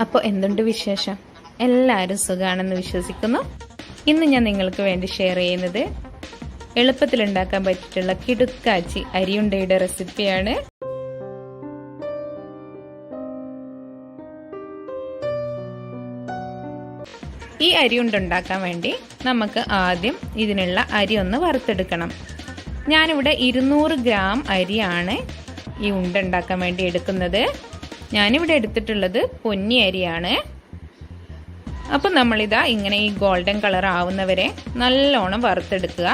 അപ്പോൾ എന്തുണ്ട് വിശേഷം? എല്ലാവരും സുഖാണെന്ന് വിശ്വസിക്കുന്നു. ഇന്ന് ഞാൻ നിങ്ങൾക്ക് വേണ്ടി ഷെയർ ചെയ്യുന്നത് എളുപ്പത്തിൽ ഉണ്ടാക്കാൻ പറ്റിയിട്ടുള്ള കിടുക്കാച്ചി അരിയുണ്ടയുടെ റെസിപ്പിയാണ് ഈ അരിയുണ്ട ഉണ്ടാക്കാൻ വേണ്ടി നമുക്ക് ആദ്യം ഇതിനുള്ള അരി ഒന്ന് വറുത്തെടുക്കണം. ഞാനിവിടെ ഇരുന്നൂറ് ഗ്രാം അരിയാണ് ഈ ഉണ്ട ഉണ്ടാക്കാൻ വേണ്ടി എടുക്കുന്നത്. ഞാനിവിടെ എടുത്തിട്ടുള്ളത് പൊന്നി അരിയാണ്. അപ്പം നമ്മളിതാ ഇങ്ങനെ ഈ ഗോൾഡൻ കളർ ആവുന്നവരെ നല്ലോണം വറുത്തെടുക്കുക.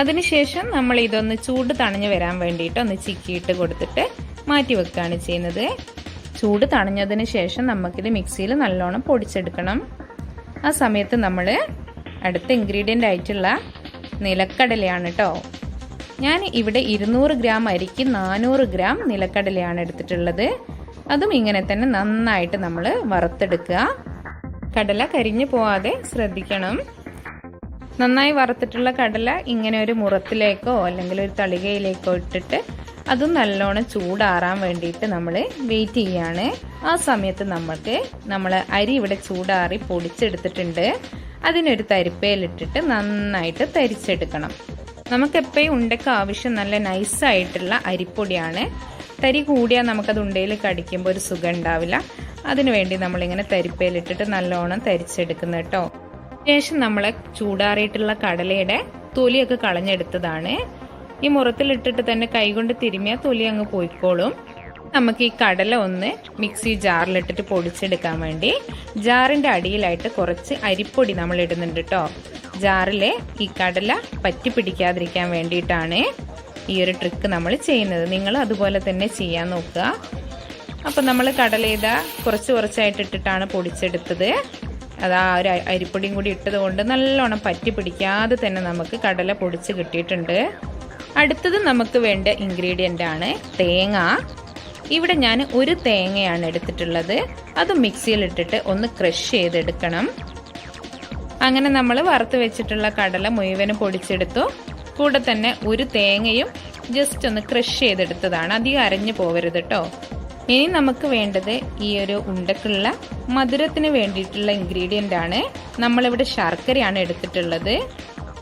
അതിനുശേഷം നമ്മൾ ഇതൊന്ന് ചൂട് തണഞ്ഞു വരാൻ വേണ്ടിയിട്ട് ഒന്ന് ചിക്കിയിട്ട് കൊടുത്തിട്ട് മാറ്റി വെക്കുകയാണ് ചെയ്യുന്നത്. ചൂട് തണഞ്ഞതിന് ശേഷം നമുക്കിത് മിക്സിയിൽ നല്ലോണം പൊടിച്ചെടുക്കണം. ആ സമയത്ത് നമ്മൾ അടുത്ത ഇൻഗ്രീഡിയന്റ് ആയിട്ടുള്ള നിലക്കടലയാണ് കേട്ടോ ഞാൻ ഇവിടെ ഇരുന്നൂറ് ഗ്രാം അരിക്ക് നാനൂറ് ഗ്രാം നിലക്കടലയാണ് എടുത്തിട്ടുള്ളത്. അതും ഇങ്ങനെ തന്നെ നന്നായിട്ട് നമ്മൾ വറുത്തെടുക്കുക. കടല കരിഞ്ഞു പോവാതെ ശ്രദ്ധിക്കണം. നന്നായി വറുത്തിട്ടുള്ള കടല ഇങ്ങനെ ഒരു മുറത്തിലേക്കോ അല്ലെങ്കിൽ ഒരു തളികയിലേക്കോ ഇട്ടിട്ട് അതും നല്ലോണം ചൂടാറാൻ വേണ്ടിയിട്ട് നമ്മൾ വെയിറ്റ് ചെയ്യാണ്. ആ സമയത്ത് നമുക്ക് നമ്മൾ അരി ഇവിടെ ചൂടാറി പൊടിച്ചെടുത്തിട്ടുണ്ട്. അതിനൊരു തരിപ്പയിലിട്ടിട്ട് നന്നായിട്ട് തരിച്ചെടുക്കണം. നമുക്കെപ്പോഴും ഉണ്ടക്ക ആവശ്യം നല്ല നൈസായിട്ടുള്ള അരിപ്പൊടിയാണ്. തരി കൂടിയാൽ നമുക്കത് ഉണ്ടയിൽ കടിക്കുമ്പോൾ ഒരു സുഖം ഉണ്ടാവില്ല. അതിനുവേണ്ടി നമ്മളിങ്ങനെ തരിപ്പയിലിട്ടിട്ട് നല്ലോണം തരിച്ചെടുക്കുന്ന കേട്ടോ. ശേഷം നമ്മൾ ചൂടാറിയിട്ടുള്ള കടലയുടെ തൊലിയൊക്കെ കളഞ്ഞെടുത്തതാണ്. ഈ മുറത്തിലിട്ടിട്ട് തന്നെ കൈകൊണ്ട് തിരുമിയാൽ തൊലി അങ്ങ് പോയിക്കോളും. നമുക്ക് ഈ കടല ഒന്ന് മിക്സി ജാറിലിട്ടിട്ട് പൊടിച്ചെടുക്കാൻ വേണ്ടി ജാറിന്റെ അടിയിലായിട്ട് കുറച്ച് അരിപ്പൊടി നമ്മൾ ഇടുന്നുണ്ട് കേട്ടോ. ജാറിലെ ഈ കടല പറ്റി പിടിക്കാതിരിക്കാൻ വേണ്ടിയിട്ടാണ്. ഈ ഒരു ട്രിക്ക് നമ്മൾ ചെയ്യുന്നത്. നിങ്ങൾ അതുപോലെ തന്നെ ചെയ്യാൻ നോക്കുക. അപ്പം നമ്മൾ കടലേത കുറച്ച് കുറച്ചായിട്ട് ഇട്ടിട്ടാണ് പൊടിച്ചെടുത്തത്. അത് ആ ഒരു അരിപ്പൊടിയും കൂടി ഇട്ടത് കൊണ്ട് നല്ലോണം പറ്റി പിടിക്കാതെ തന്നെ നമുക്ക് കടല പൊടിച്ച് കിട്ടിയിട്ടുണ്ട്. അടുത്തത് നമുക്ക് വേണ്ട ഇൻഗ്രീഡിയന്റ് ആണ് തേങ്ങ. ഇവിടെ ഞാൻ ഒരു തേങ്ങയാണ് എടുത്തിട്ടുള്ളത്. അത് മിക്സിയിൽ ഇട്ടിട്ട് ഒന്ന് ക്രഷ് ചെയ്തെടുക്കണം. അങ്ങനെ നമ്മൾ വറുത്ത് വെച്ചിട്ടുള്ള കടല മുഴുവനും പൊടിച്ചെടുത്തു. കൂടെ തന്നെ ഒരു തേങ്ങയും ജസ്റ്റ് ഒന്ന് ക്രഷ് ചെയ്തെടുത്തതാണ്. അധികം അരഞ്ഞു പോകരുത് കേട്ടോ ഇനി നമുക്ക് വേണ്ടത് ഈ ഒരു ഉണ്ടക്കുള്ള മധുരത്തിന് വേണ്ടിയിട്ടുള്ള ഇൻഗ്രീഡിയന്റ് ആണ് നമ്മളിവിടെ ശർക്കരയാണ് എടുത്തിട്ടുള്ളത്.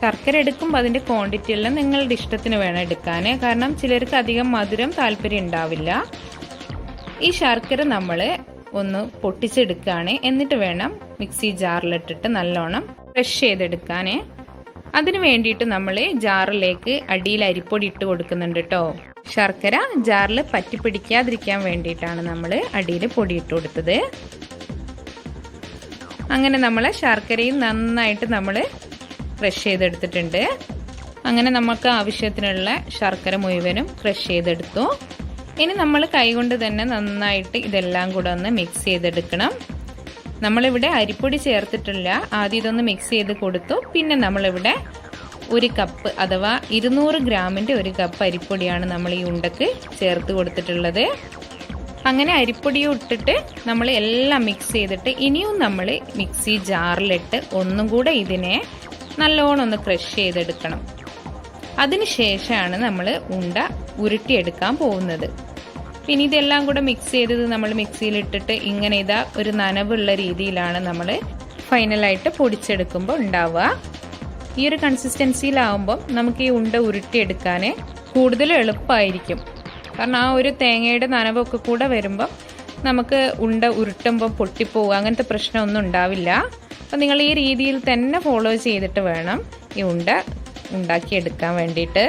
ശർക്കര എടുക്കുമ്പോൾ അതിന്റെ ക്വാണ്ടിറ്റി എല്ലാം നിങ്ങളുടെ ഇഷ്ടത്തിന് വേണം എടുക്കാൻ കാരണം ചിലർക്ക് അധികം മധുരം താല്പര്യം ഉണ്ടാവില്ല. ഈ ശർക്കര നമ്മൾ ഒന്ന് പൊട്ടിച്ചെടുക്കുകയാണ് എന്നിട്ട് വേണം മിക്സി ജാറിലിട്ടിട്ട് നല്ലോണം ക്രഷ് ചെയ്തെടുക്കാൻ അതിന് വേണ്ടിയിട്ട് നമ്മൾ ജാറിലേക്ക് അടിയിൽ അരിപ്പൊടി ഇട്ട് കൊടുക്കുന്നുണ്ട് കേട്ടോ ശർക്കര ജാറിൽ പറ്റി പിടിക്കാതിരിക്കാൻ വേണ്ടിയിട്ടാണ് നമ്മൾ അടിയിൽ പൊടി ഇട്ട് കൊടുത്തത്. അങ്ങനെ നമ്മൾ ശർക്കരയും നന്നായിട്ട് നമ്മൾ ക്രഷ് ചെയ്തെടുത്തിട്ടുണ്ട്. അങ്ങനെ നമുക്ക് ആവശ്യത്തിനുള്ള ശർക്കര മുഴുവനും ക്രഷ് ചെയ്തെടുത്തു. ഇനി നമ്മൾ കൈകൊണ്ട് തന്നെ നന്നായിട്ട് ഇതെല്ലാം കൂടെ ഒന്ന് മിക്സ് ചെയ്തെടുക്കണം. നമ്മളിവിടെ അരിപ്പൊടി ചേർത്തിട്ടില്ല. ആദ്യം ഇതൊന്ന് മിക്സ് ചെയ്ത് കൊടുത്തു. പിന്നെ നമ്മളിവിടെ ഒരു കപ്പ് അഥവാ ഇരുന്നൂറ് ഗ്രാമിന്റെ ഒരു കപ്പ് അരിപ്പൊടിയാണ് നമ്മൾ ഈ ഉണ്ടക്ക് ചേർത്ത് കൊടുത്തിട്ടുള്ളത്. അങ്ങനെ അരിപ്പൊടിയും ഇട്ടിട്ട് നമ്മൾ എല്ലാം മിക്സ് ചെയ്തിട്ട് ഇനിയും നമ്മൾ മിക്സി ജാറിലിട്ട് ഒന്നും കൂടെ ഇതിനെ നല്ലോണം ഒന്ന് ക്രഷ് ചെയ്തെടുക്കണം. അതിനുശേഷമാണ് നമ്മൾ ഉണ്ട ഉരുട്ടിയെടുക്കാൻ പോകുന്നത്. പിന്നെ ഇതെല്ലാം കൂടെ മിക്സ് ചെയ്തത് നമ്മൾ മിക്സിയിൽ ഇട്ടിട്ട് ഇങ്ങനെ ഇതാ ഒരു നനവുള്ള രീതിയിലാണ് നമ്മൾ ഫൈനലായിട്ട് പൊടിച്ചെടുക്കുമ്പോൾ ഉണ്ടാവുക. ഈ ഒരു കൺസിസ്റ്റൻസിയിലാവുമ്പം നമുക്ക് ഈ ഉണ്ട ഉരുട്ടിയെടുക്കാൻ കൂടുതൽ എളുപ്പമായിരിക്കും കാരണം ആ ഒരു തേങ്ങയുടെ നനവൊക്കെ കൂടെ വരുമ്പം നമുക്ക് ഉണ്ട ഉരുട്ടുമ്പോൾ പൊട്ടിപ്പോവുക അങ്ങനത്തെ പ്രശ്നമൊന്നും ഉണ്ടാവില്ല. അപ്പം നിങ്ങൾ ഈ രീതിയിൽ തന്നെ ഫോളോ ചെയ്തിട്ട് വേണം ഈ ഉണ്ട ഉണ്ടാക്കിയെടുക്കാൻ വേണ്ടിയിട്ട്.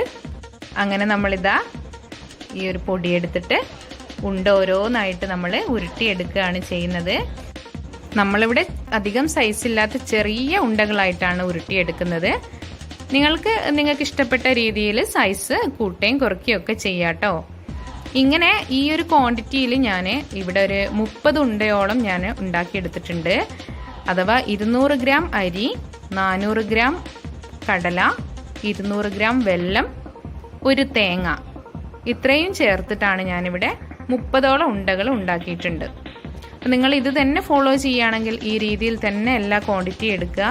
അങ്ങനെ നമ്മളിതാ ഈ ഒരു പൊടി എടുത്തിട്ട് ഉണ്ട ഓരോന്നായിട്ട് നമ്മൾ ഉരുട്ടിയെടുക്കുകയാണ് ചെയ്യുന്നത്. നമ്മളിവിടെ അധികം സൈസ് ഇല്ലാത്ത ചെറിയ ഉണ്ടകളായിട്ടാണ് ഉരുട്ടിയെടുക്കുന്നത്. നിങ്ങൾക്ക് നിങ്ങൾക്ക് ഇഷ്ടപ്പെട്ട രീതിയിൽ സൈസ് കൂട്ടുകയും കുറയ്ക്കുകയും ഒക്കെ ചെയ്യാട്ടോ ഇങ്ങനെ ഈ ഒരു ക്വാണ്ടിറ്റിയിൽ ഞാൻ ഇവിടെ ഒരു മുപ്പത് ഉണ്ടയോളം ഞാൻ ഉണ്ടാക്കിയെടുത്തിട്ടുണ്ട്. അഥവാ ഇരുന്നൂറ് ഗ്രാം അരി നാനൂറ് ഗ്രാം കടല ഇരുന്നൂറ് ഗ്രാം വെല്ലം ഒരു തേങ്ങ. ഇത്രയും ചേർത്തിട്ടാണ് ഞാനിവിടെ മുപ്പതോളം ഉണ്ടകൾ ഉണ്ടാക്കിയിട്ടുണ്ട്. അപ്പം നിങ്ങൾ ഇത് തന്നെ ഫോളോ ചെയ്യുകയാണെങ്കിൽ ഈ രീതിയിൽ തന്നെ എല്ലാ ക്വാണ്ടിറ്റി എടുക്കുക.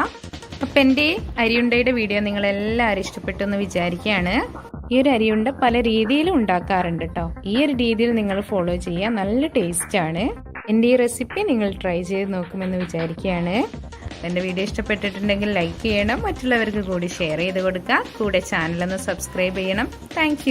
അപ്പം എന്റെ അരിയുണ്ടയുടെ വീഡിയോ നിങ്ങൾ എല്ലാവരും ഇഷ്ടപ്പെട്ടു എന്ന് വിചാരിക്കുകയാണ്. ഈ ഒരു അരിയുണ്ട പല രീതിയിലും ഉണ്ടാക്കാറുണ്ട് കേട്ടോ ഈ ഒരു രീതിയിൽ നിങ്ങൾ ഫോളോ ചെയ്യുക. നല്ല ടേസ്റ്റാണ് എന്റെ ഈ റെസിപ്പി നിങ്ങൾ ട്രൈ ചെയ്ത് നോക്കുമെന്ന് വിചാരിക്കുകയാണ്. എന്റെ വീഡിയോ ഇഷ്ടപ്പെട്ടിട്ടുണ്ടെങ്കിൽ ലൈക്ക് ചെയ്യണം. മറ്റുള്ളവർക്ക് കൂടി ഷെയർ ചെയ്ത് കൊടുക്കുക. കൂടെ ചാനലൊന്ന് സബ്സ്ക്രൈബ് ചെയ്യണം. താങ്ക്